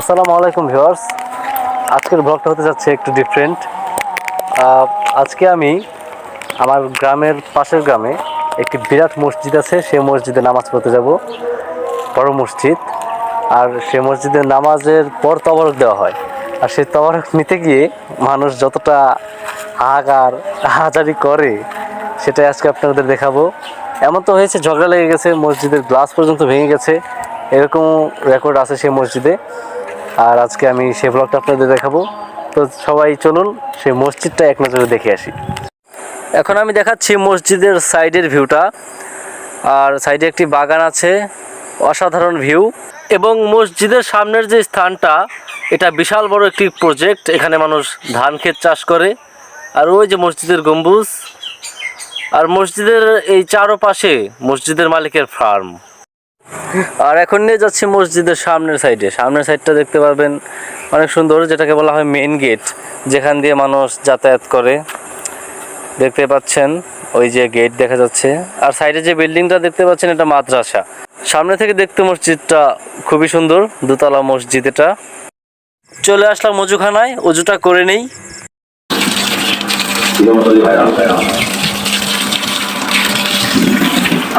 আসসালামু আলাইকুম ভিউয়ার্স। আজকের ব্লগটা হতে যাচ্ছে একটু ডিফারেন্ট আজকে আমি আমার গ্রামের পাশের গ্রামে একটি বিরাট মসজিদ আছে সে মসজিদে নামাজ পড়তে যাব। বড় মসজিদ। আর সে মসজিদে নামাজের পর তবরক দেওয়া হয়। আর সেই তবরক নিতে গিয়ে মানুষ যতটা হাহাকার, হাজারি করে, সেটাই আজকে আপনাদের দেখাবো। এমন তো হয়েছে, ঝগড়া লেগে গেছে, মসজিদের গ্লাস পর্যন্ত ভেঙে গেছে। এরকম রেকর্ড আছে সেই মসজিদে। আর আজকে আমি সেই ব্লগটা আপনাদের দেখাবো। তো সবাই চলুন সেই মসজিদটা এক নজরে দেখে আসি। এখন আমি দেখাচ্ছি মসজিদের সাইডের ভিউটা। আর সাইডে একটি বাগান আছে, অসাধারণ ভিউ। এবং মসজিদের সামনের যে স্থানটা, এটা বিশাল বড় একটি প্রজেক্ট এখানে মানুষ ধান ক্ষেত চাষ করে। আর ওই যে মসজিদের গম্বুজ। আর মসজিদের এই চারোপাশে মসজিদের মালিকের ফার্ম আর এখন নিয়ে যাচ্ছি মসজিদের সামনের সাইডে। সামনের সাইডটা দেখতে পারবেন, অনেক সুন্দর, যেটাকে বলা হয় মেইন গেট যেখান দিয়ে মানুষ যাতায়াত করে। দেখতে পাচ্ছেন, ওই যে গেট দেখা যাচ্ছে। আর সাইডে যে বিল্ডিংটা দেখতে পাচ্ছেন, এটা মাদ্রাসা। সামনে থেকে দেখতে মসজিদটা খুবই সুন্দর, দোতলা মসজিদ এটা। চলে আসলাম অজুখানায়, অজুটা করে নেই।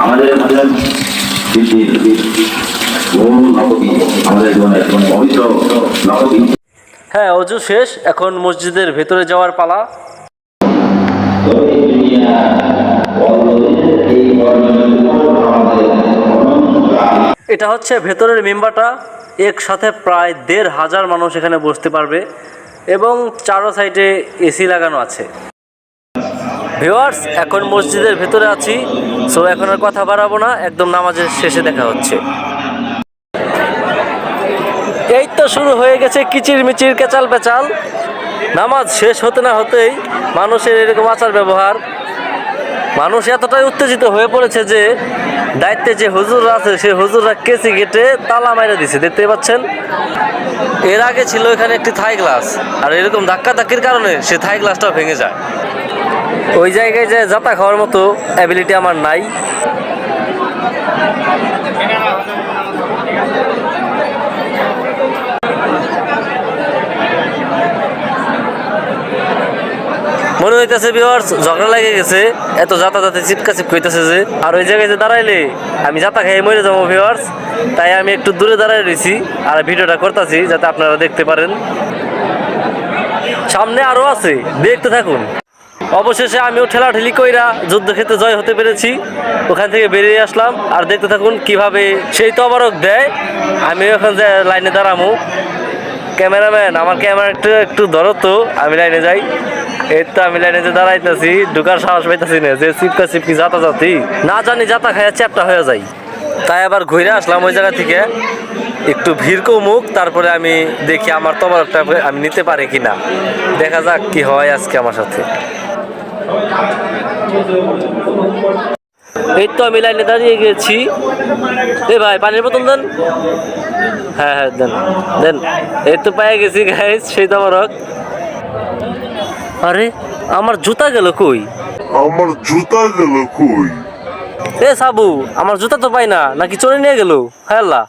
আমাদের হ্যাঁ অজু শেষ, এখন মসজিদের ভেতরে যাওয়ার পালা। এটা হচ্ছে ভেতরের মেম্বারটা, একসাথে প্রায় দেড় হাজার মানুষ এখানে বসতে পারবে, এবং চারো সাইডে এসি লাগানো আছে। ভিওয়ার্স এখন মসজিদের ভেতরে আছি। সো এখন আর কথা বাড়াবো না, একদম নামাজের শেষে দেখা হচ্ছে। এই তো শুরু হয়ে গেছে কিচির মিচির কেচাল পেচাল। নামাজ শেষ হতে না হতেই মানুষের এরকম আচার ব্যবহার। মানুষ এতটাই উত্তেজিত হয়ে পড়েছে যে, দায়িত্বে যে হুজুর আছে, সে হুজুররা কেসি কেটে তালা মাইরে দিছে দেখতে পাচ্ছেন? এর আগে ছিল এখানে একটি থাই গ্লাস, আর এরকম ধাক্কা ধাক্কির কারণে সে থাই গ্লাসটাও ভেঙে যায়। ওই জায়গায় যে যাতা খাওয়ার মতো অ্যাবিলিটি আমার নাই। মনে হইতেছে বিহার্স ঝগড়া লেগে গেছে, এত যাতায়াতে চিপকা চিপ কইতেছে যে। আর ওই জায়গায় যে দাঁড়াইলে, আমি যাতা খেয়ে মরে যাব ভিউয়ার্স তাই আমি একটু দূরে দাঁড়াই রয়েছি আর ভিডিওটা করতেছি, যাতে আপনারা দেখতে পারেন। সামনে আরও আছে, দেখতে থাকুন। অবশেষে আমিও ঠেলাঠেলি কইরা যুদ্ধক্ষেত্রে জয় হতে পেরেছি। ওখান থেকে বেরিয়ে আসলাম। আর দেখতে থাকুন কীভাবে সেই তো তবারক দেয়। আমি ওখান যে লাইনে দাঁড়ামু। ক্যামেরাম্যান, আমার ক্যামেরা একটু একটু ধরো তো। আমি লাইনে যাই। এই তো আমি লাইনে যে দাঁড়াইতেছি, ঢুকার সাহস পাইতেছি না যে চিপকা চিপকি যাতা যাতি না জানি যাতা খাইয়া চ্যাপটা হয়ে যায়। তাই আবার ঘুরে আসলাম ওই জায়গা থেকে। একটু ভিড় কমুক তারপরে আমি দেখি আমার তবরকটা আমি নিতে পারি কিনা। দেখা যাক কি হয় আজকে আমার সাথে। এই তো আমি লাইনে দাঁড়িয়ে গেছি। এ ভাই পানির বোতল দেন। হ্যাঁ হ্যাঁ দেন দেন। এই তো পেয়ে গেছি গাইস সেই তবরক। আরে আমার জুতা গেল কই? আমার জুতা গেল কই? এ সাবু আমার জুতা তো পাই না নাকি চলে নিয়ে গেল? হ্যাঁ আল্লাহ।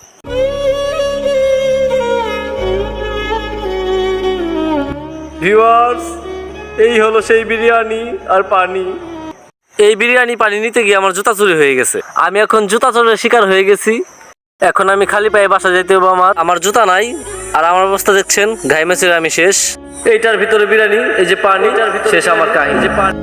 ভিউয়ার্স, এই হলো সেই বিরিয়ানি আর পানি। এই বিরিয়ানি পানি নিতে গিয়ে আমার জুতা চুরি হয়ে গেছে। আমি এখন জুতা চোরের শিকার হয়ে গেছি। এখন আমি খালি পায়ে বাসা যাইতে হবে আমার। আমার জুতা নাই, আর আমার অবস্থা দেখছেন ঘাই মেচে আমি শেষ। এইটার ভিতরে বিরিয়ানি, এই যে পানি, শেষ আমার কাহিনী। যে পানি